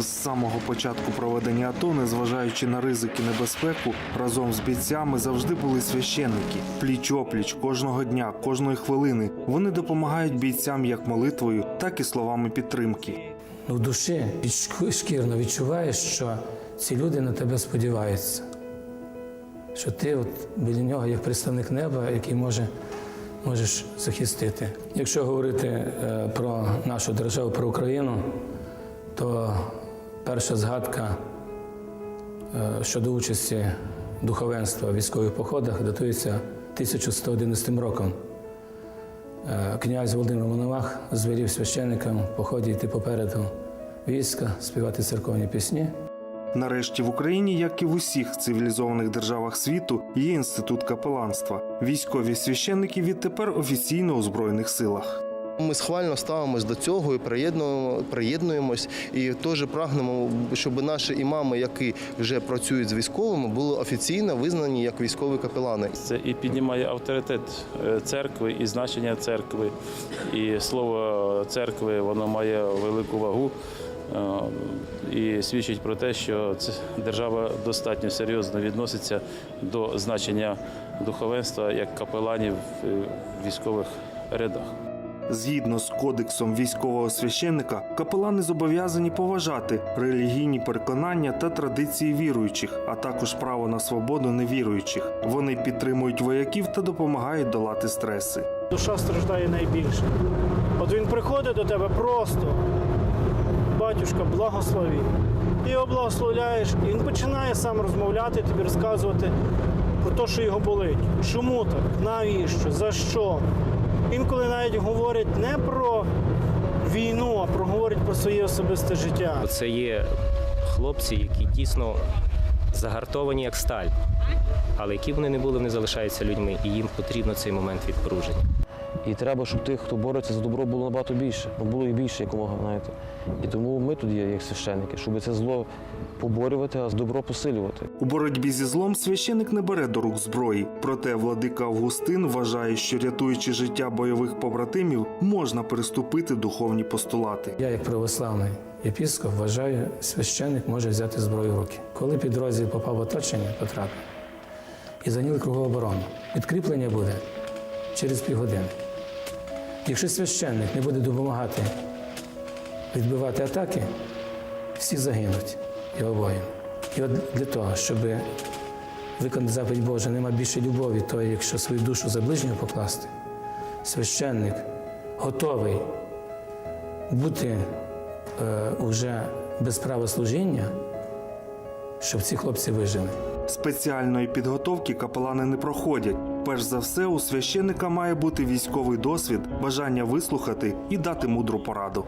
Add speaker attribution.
Speaker 1: З самого початку проведення АТО, незважаючи на ризики небезпеку, разом з бійцями завжди були священники. Пліч опліч кожного дня, кожної хвилини. Вони допомагають бійцям як молитвою, так і словами підтримки.
Speaker 2: Ну, в душі відш- шкірно відчуваєш, що ці люди на тебе сподіваються. Що ти от біля нього як представник неба, який може, можеш захистити. Якщо говорити е, про нашу державу, про Україну, то перша згадка е, щодо участі духовенства в військових походах датується 1111 роком. Е, Князь Володимир Мономах звелів священникам поході йти попереду війська, співати церковні пісні.
Speaker 1: Нарешті в Україні, як і в усіх цивілізованих державах світу, є інститут капеланства. Військові священники відтепер офіційно у збройних силах.
Speaker 3: Ми схвально ставимось до цього і приєднуємось, і теж прагнемо, щоб наші імами, які вже працюють з військовими, були офіційно визнані як військові капелани.
Speaker 4: Це і піднімає авторитет е, церкви, і значення церкви. І слово церкви воно має велику вагу е, і свідчить про те, що держава достатньо серйозно відноситься до значення духовенства як капеланів е, в військових рядах.
Speaker 1: Згідно з кодексом військового священника, капелани зобов'язані поважати релігійні переконання та традиції віруючих, а також право на свободу невіруючих. Вони підтримують вояків та допомагають долати стреси.
Speaker 5: душа страждає найбільше. От він приходить до тебе просто, батюшка, благослови. Ти його благословляєш, і він починає сам розмовляти, тобі розказувати про те, що його болить. Чому так? Навіщо? За що? Інколи навіть говорять не про війну, а про говорять про своє особисте життя.
Speaker 6: Це є хлопці, які дійсно загартовані як сталь. Але які б вони не були, вони залишаються людьми, і їм потрібно цей момент відпруження.
Speaker 7: І треба, щоб тих, хто бореться за добро, було набагато більше. Ну, було і більше якомога, знаєте. І тому ми тут є як священники, щоб це зло поборювати, а з добро посилювати.
Speaker 1: У боротьбі зі злом священик не бере до рук зброї. Проте владика Августин вважає, що рятуючи життя бойових побратимів, можна переступити духовні постулати.
Speaker 2: Я, як православний єпіскоп, вважаю, священник може взяти зброю в руки. Коли підрозділ попав в оточення, потрапив і зайняли кругову оборону, підкріплення буде через півгодини. Якщо священник не буде допомагати відбивати атаки, всі загинуть його воїн. І от для того, щоб виконати заповідь Божа, нема більше любові, то якщо свою душу за ближнього покласти, священник готовий бути е, уже без права служіння, щоб ці хлопці вижили.
Speaker 1: Спеціальної підготовки капелани не проходять. Перш за все, у священника має бути військовий досвід, бажання вислухати і дати мудру пораду.